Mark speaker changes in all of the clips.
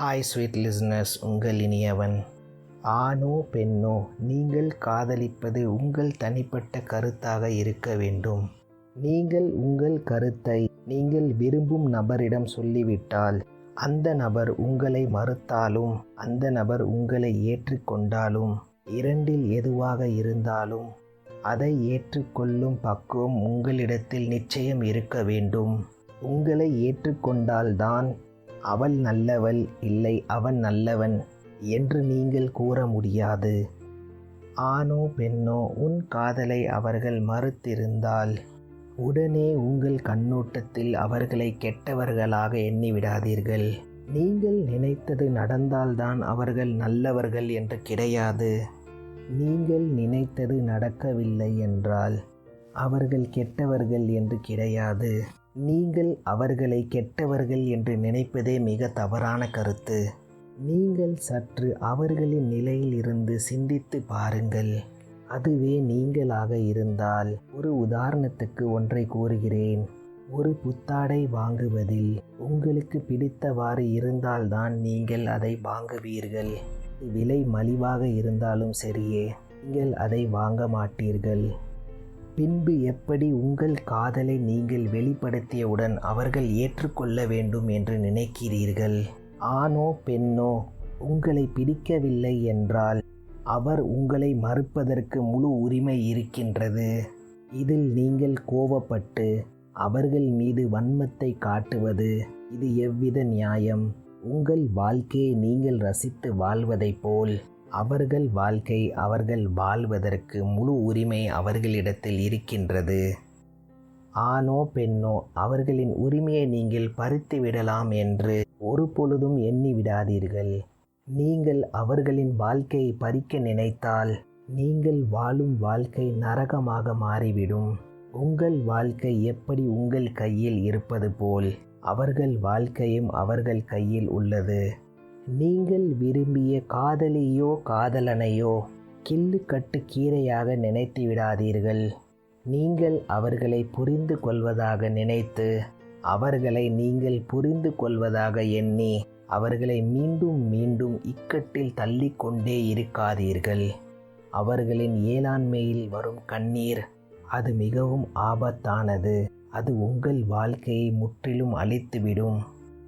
Speaker 1: Hi sweet listeners உங்கள் இனியவன். ஆணோ பெண்ணோ நீங்கள் காதலிப்பது உங்கள் தனிப்பட்ட கருத்தாக இருக்க வேண்டும். நீங்கள் உங்கள் கருத்தை நீங்கள் விரும்பும் நபரிடம் சொல்லிவிட்டால் அந்த நபர் உங்களை மறுத்தாலும் அந்த நபர் உங்களை ஏற்றுக்கொண்டாலும் இரண்டில் எதுவாக இருந்தாலும் அதை ஏற்றுக்கொள்ளும் பக்குவம் உங்களிடத்தில் நிச்சயம் இருக்க வேண்டும். உங்களை ஏற்றுக்கொண்டால்தான் அவள் நல்லவள் இல்லை அவன் நல்லவன் என்று நீங்கள் கூற முடியாது. ஆணோ பெண்ணோ உன் காதலை அவர்கள் மறுத்திருந்தால் உடனே உங்கள் கண்ணோட்டத்தில் அவர்களை கெட்டவர்களாக எண்ணிவிடாதீர்கள். நீங்கள் நினைத்தது நடந்தால்தான் அவர்கள் நல்லவர்கள் என்று கிடையாது. நீங்கள் நினைத்தது நடக்கவில்லை என்றால் அவர்கள் கெட்டவர்கள் என்று கிடையாது. நீங்கள் அவர்களை கெட்டவர்கள் என்று நினைப்பதே மிக தவறான கருத்து. நீங்கள் சற்று அவர்களின் நிலையில் இருந்து சிந்தித்து பாருங்கள். அதுவே நீங்களாக இருந்தால் ஒரு உதாரணத்துக்கு ஒன்றை கூறுகிறேன். ஒரு புத்தாடை வாங்குவதில் உங்களுக்கு பிடித்தவாறு இருந்தால்தான் நீங்கள் அதை வாங்குவீர்கள். விலை மலிவாக இருந்தாலும் சரியே நீங்கள் அதை வாங்க மாட்டீர்கள். பின்பு எப்படி உங்கள் காதலை நீங்கள் வெளிப்படுத்தியவுடன் அவர்கள் ஏற்றுக்கொள்ள வேண்டும் என்று நினைக்கிறீர்கள்? ஆணோ பெண்ணோ உங்களை பிடிக்கவில்லை என்றால் அவர் உங்களை மறுப்பதற்கு முழு உரிமை இருக்கின்றது. இதில் நீங்கள் கோவப்பட்டு அவர்கள் மீது வன்மத்தை காட்டுவது இது எவ்வித நியாயம்? உங்கள் வாழ்க்கையை நீங்கள் ரசித்து வாழ்வதைப் போல் அவர்கள் வாழ்க்கை அவர்கள் வாழ்வதற்கு முழு உரிமை அவர்களிடத்தில் இருக்கின்றது. ஆணோ பெண்ணோ அவர்களின் உரிமையை நீங்கள் பறித்து விடலாம் என்று ஒரு பொழுதும் எண்ணி விடாதீர்கள். நீங்கள் அவர்களின் வாழ்க்கையை பறிக்க நினைத்தால் நீங்கள் வாழும் வாழ்க்கை நரகமாக மாறிவிடும். உங்கள் வாழ்க்கை எப்படி உங்கள் கையில் இருப்பது போல் அவர்கள் வாழ்க்கையும் அவர்கள் கையில் உள்ளது. நீங்கள் விரும்பிய காதலியோ காதலனையோ கில்லுக்கட்டு கீரையாக நினைத்து விடாதீர்கள். நீங்கள் அவர்களை புரிந்து கொள்வதாக நினைத்து அவர்களை நீங்கள் புரிந்து கொள்வதாக எண்ணி அவர்களை மீண்டும் மீண்டும் இக்கட்டில் தள்ளிக்கொண்டே இருக்காதீர்கள். அவர்களின் ஏலாண்மையில் வரும் கண்ணீர் அது மிகவும் ஆபத்தானது. அது உங்கள் வாழ்க்கையை முற்றிலும் அழித்துவிடும்.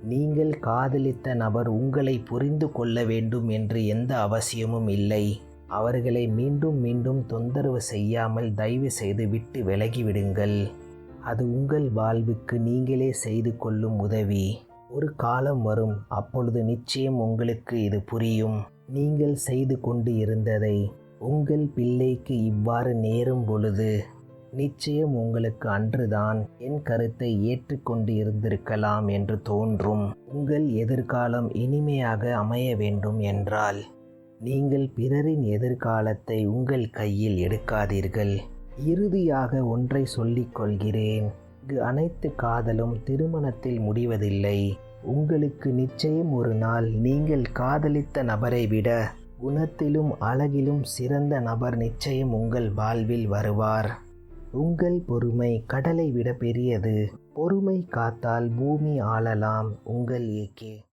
Speaker 1: நீங்கள் காதலித்த நபர் உங்களை புரிந்து கொள்ள வேண்டும் என்று எந்த அவசியமும் இல்லை. அவர்களை மீண்டும் மீண்டும் தொந்தரவு செய்யாமல் தயவு செய்து விட்டு விலகிவிடுங்கள். அது உங்கள் வாழ்வுக்கு நீங்களே செய்து கொள்ளும் உதவி. ஒரு காலம் வரும் அப்பொழுது நிச்சயம் உங்களுக்கு இது புரியும். நீங்கள் செய்து கொண்டு இருந்ததை உங்கள் பிள்ளைக்கு இவ்வாறு நேரும் பொழுது நிச்சயம் உங்களுக்கு அன்றுதான் என் கருத்தை ஏற்றுக்கொண்டு இருந்திருக்கலாம் என்று தோன்றும். உங்கள் எதிர்காலம் இனிமையாக அமைய வேண்டும் என்றால் நீங்கள் பிறரின் எதிர்காலத்தை உங்கள் கையில் எடுக்காதீர்கள். இறுதியாக ஒன்றை சொல்லிக் கொள்கிறேன். இங்கு அனைத்து காதலும் திருமணத்தில் முடிவதில்லை. உங்களுக்கு நிச்சயம் ஒரு நாள் நீங்கள் காதலித்த நபரை விட குணத்திலும் அழகிலும் சிறந்த நபர் நிச்சயம் உங்கள் வாழ்வில் வருவார். உங்கள் பொறுமை கடலை விட பெரியது. பொறுமை காத்தால் பூமி ஆளலாம் உங்கள் ஏகே